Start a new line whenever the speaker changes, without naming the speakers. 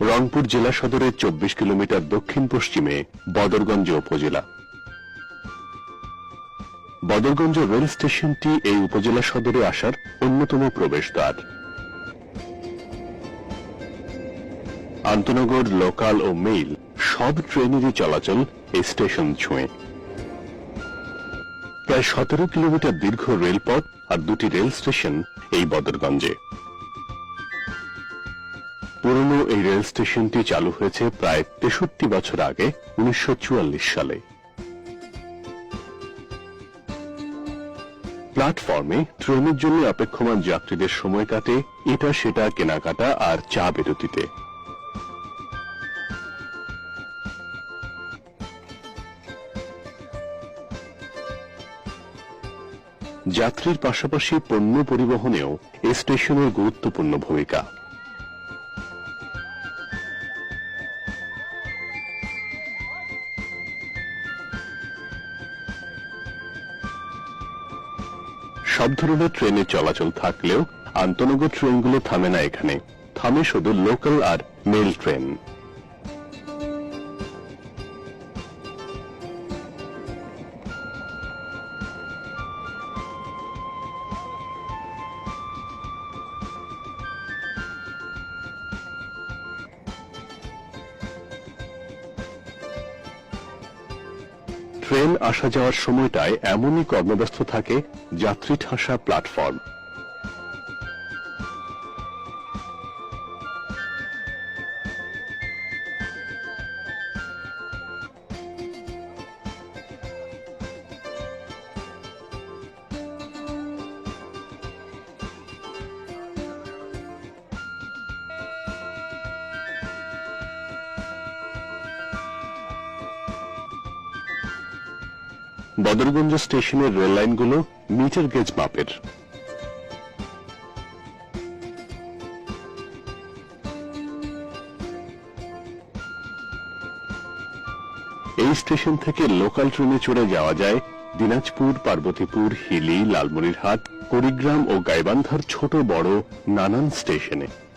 রংপুর জেলা সদরের চব্বিশ কিলোমিটার দক্ষিণ পশ্চিমে বদরগঞ্জ উপজেলা। বদরগঞ্জ রেল স্টেশনটি এই উপজেলা সদরে আসার অন্যতম প্রবেশদ্বার। আন্তনগর, লোকাল ও মেইল সব ট্রেনেরই চলাচল এই স্টেশন ছুঁয়ে। প্রায় সতেরো কিলোমিটার দীর্ঘ রেলপথ আর দুটি রেল স্টেশন এই বদরগঞ্জে। পুরনো এই রেল স্টেশনটি চালু হয়েছে প্রায় তেষট্টি বছর আগে, উনিশশো চুয়াল্লিশ সালে। প্ল্যাটফর্মে ট্রেনের জন্য অপেক্ষমান যাত্রীদের সময় কাটে এটা, সেটা, কেনাকাটা আর চা বিরতিতে। যাত্রীর পাশাপাশি পণ্য পরিবহনেও এ স্টেশনের গুরুত্বপূর্ণ ভূমিকা। সব ধরনের ট্রেনের চলাচল থাকলেও আন্তনগর ট্রেনগুলো থামে না এখানে। থামে শুধু লোকাল আর মেল ট্রেন। ট্রেন আসা যাওয়ার সময়টায় এমনই কর্মব্যস্ত থাকে যাত্রী ঠাসা প্ল্যাটফর্ম। বদরগঞ্জ স্টেশনের রেল লাইনগুলো মিটার গেজ মাপের। এই স্টেশন থেকে লোকাল ট্রেনে চড়ে যাওয়া যায় দিনাজপুর, পার্বতীপুর, হিলি, লালমনিরহাট, কুড়িগ্রাম ও গাইবান্ধার ছোট বড় নানান স্টেশনে।